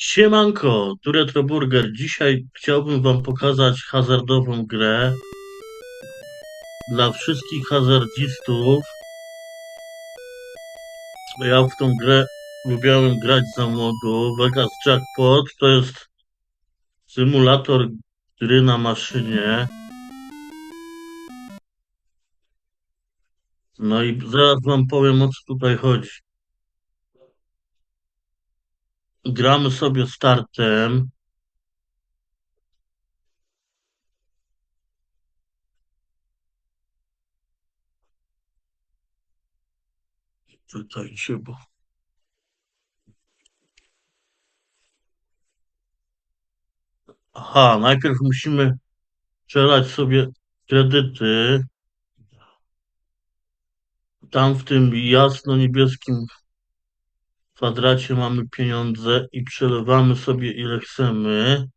Siemanko, tu Retroburger. Dzisiaj chciałbym wam pokazać hazardową grę dla wszystkich hazardzistów. Ja w tą grę lubiałem grać za młodu. Vegas Jackpot to jest symulator gry na maszynie. No i zaraz wam powiem o co tutaj chodzi. Gramy sobie startem. Czytajcie, bo... Aha, najpierw musimy strzelać sobie kredyty. Tam w tym jasno-niebieskim kwadracie mamy pieniądze i przelewamy sobie ile chcemy.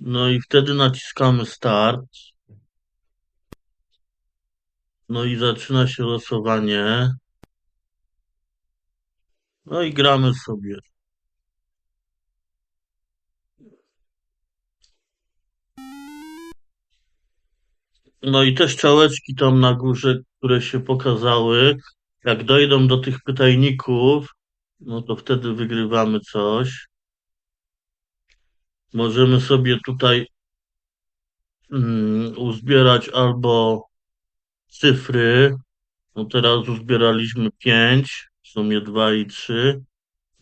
No i wtedy naciskamy start. No i zaczyna się losowanie. No i gramy sobie. No i te strzałeczki tam na górze, które się pokazały, jak dojdą do tych pytajników, no to wtedy wygrywamy coś. Możemy sobie tutaj mm, uzbierać albo cyfry. No teraz uzbieraliśmy 5, w sumie 2 i 3.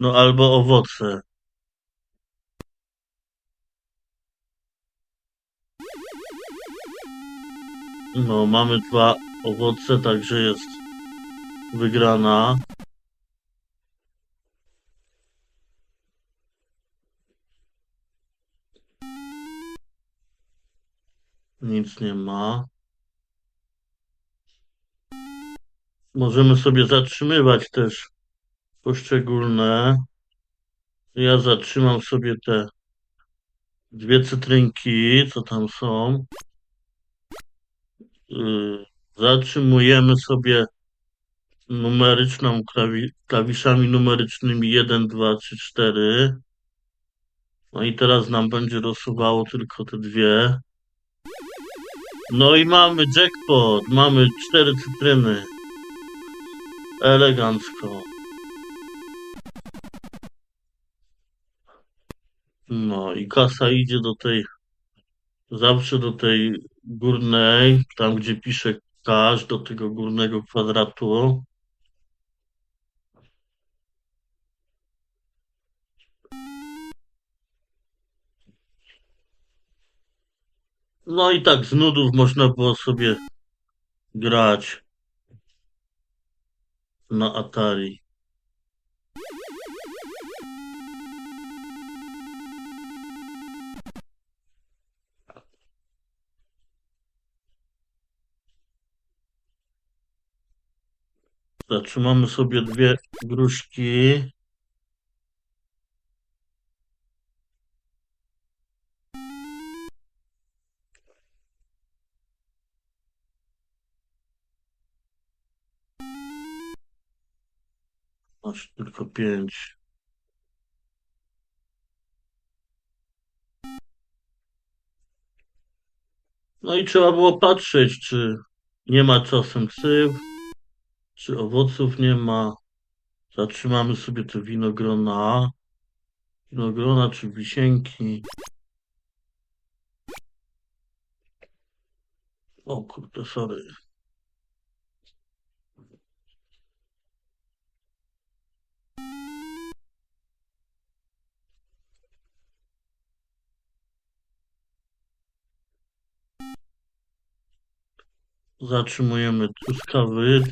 No albo owoce. No mamy dwa owoce, także jest wygrana. Nic nie ma. Możemy sobie zatrzymywać też poszczególne. Ja zatrzymam sobie te dwie cytrynki, co tam są. Yy, Zatrzymujemy sobie numeryczną klawi klawiszami numerycznymi 1, 2, 3, 4. No i teraz nam będzie rozsuwało tylko te dwie. No i mamy jackpot. Mamy cztery cytryny. Elegancko. No i kasa idzie do tej, zawsze do tej górnej, tam gdzie pisze cash, do tego górnego kwadratu. No i tak z nudów można było sobie grać na Atari. Zatrzymamy sobie dwie gruszki. Masz tylko pięć. No i trzeba było patrzeć, czy nie ma czasem syf, czy owoców nie ma. Zatrzymamy sobie te winogrona. Winogrona czy wisienki. O kurde, sorry. Zatrzymujemy truskawy.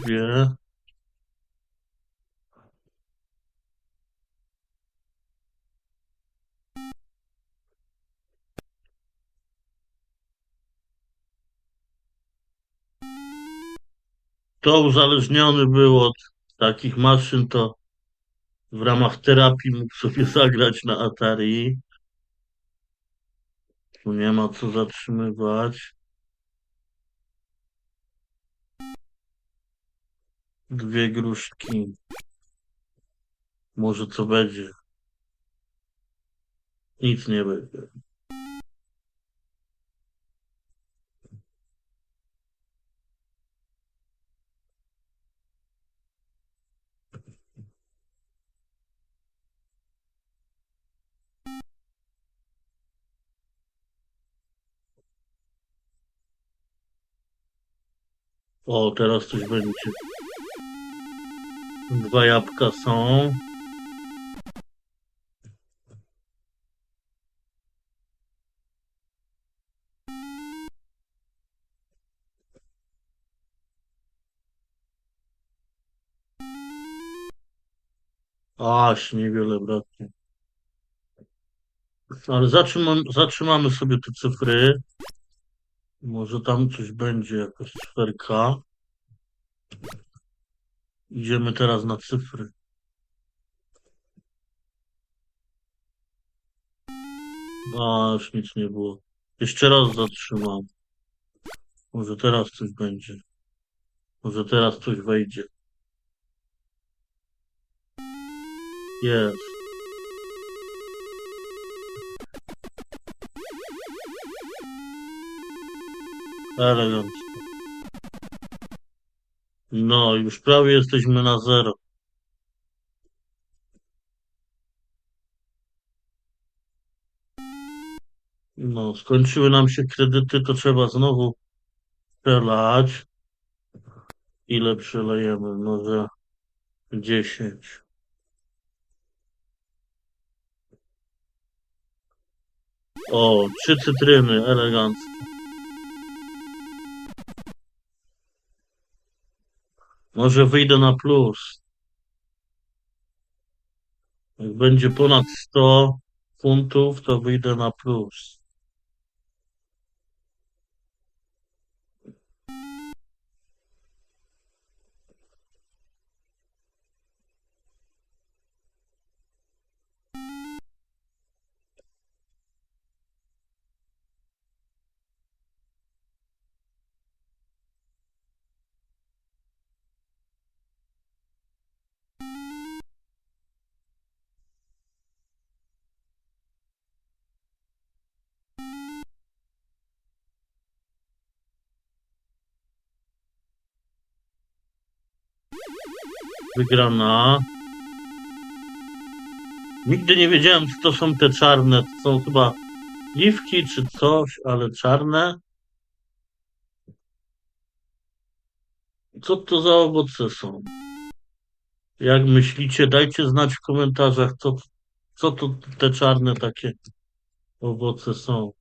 To uzależniony był od takich maszyn, to w ramach terapii mógł sobie zagrać na Atari. Tu nie ma co zatrzymywać. Dwie gruszki. Może co będzie? Nic nie będzie. O, teraz coś będzie. Dwa jabłka są. Aż niewiele braknie. Ale zatrzymam, zatrzymamy sobie te cyfry. Może tam coś będzie, jakaś cyferka. Idziemy teraz na cyfry. A, już nic nie było. Jeszcze raz zatrzymam. Może teraz coś będzie. Może teraz coś wejdzie. Jest. Elegancko. No, już prawie jesteśmy na zero. No, skończyły nam się kredyty, to trzeba znowu przelać. Ile przelejemy? Może 10. O, trzy cytryny, elegancko. Może wyjdę na plus. Jak będzie ponad 100 funtów, to wyjdę na plus. Wygrana. Nigdy nie wiedziałem, co to są te czarne. To są chyba liwki czy coś, ale czarne. Co to za owoce są? Jak myślicie, dajcie znać w komentarzach, co, co to te czarne takie owoce są.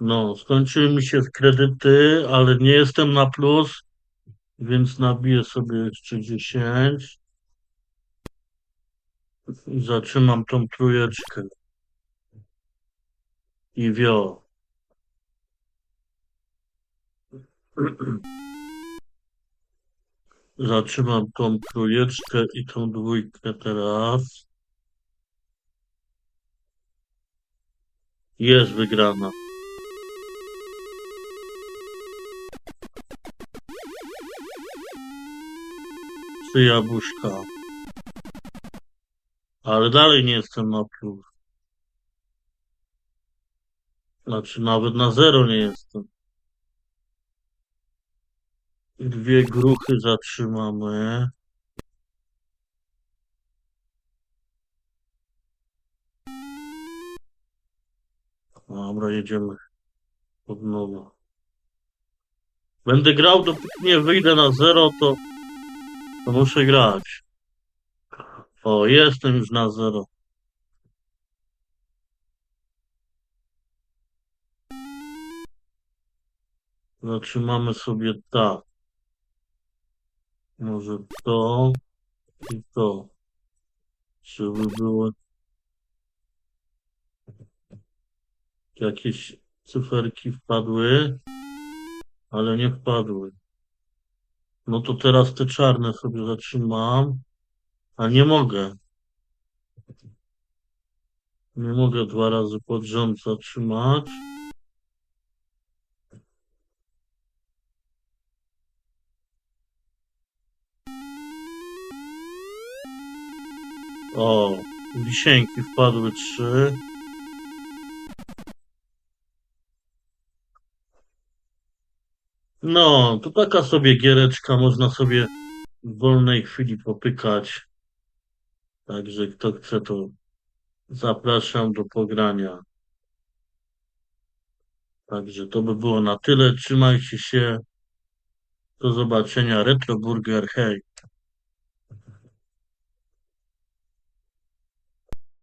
No, skończyły mi się kredyty, ale nie jestem na plus, więc nabiję sobie jeszcze 10 i zatrzymam tą trójeczkę. I wio. Zatrzymam tą trójeczkę i tą dwójkę teraz. Jest wygrana. Trzy jabłuszka. Ale dalej nie jestem na plus. Znaczy nawet na zero nie jestem. Dwie gruchy zatrzymamy. Dobra, jedziemy od nowa. Będę grał, dopóki nie wyjdę na zero, to, to muszę grać. O, jestem już na zero. Zatrzymamy sobie tak. Może to i to. Żeby było jakieś cyferki wpadły, ale nie wpadły. No to teraz te czarne sobie zatrzymam, a nie mogę. Nie mogę dwa razy pod rząd zatrzymać. O, wisienki wpadły trzy. No, to taka sobie giereczka, można sobie w wolnej chwili popykać. Także kto chce, to zapraszam do pogrania. Także to by było na tyle. Trzymajcie się. Do zobaczenia. Retro Burger. Hej.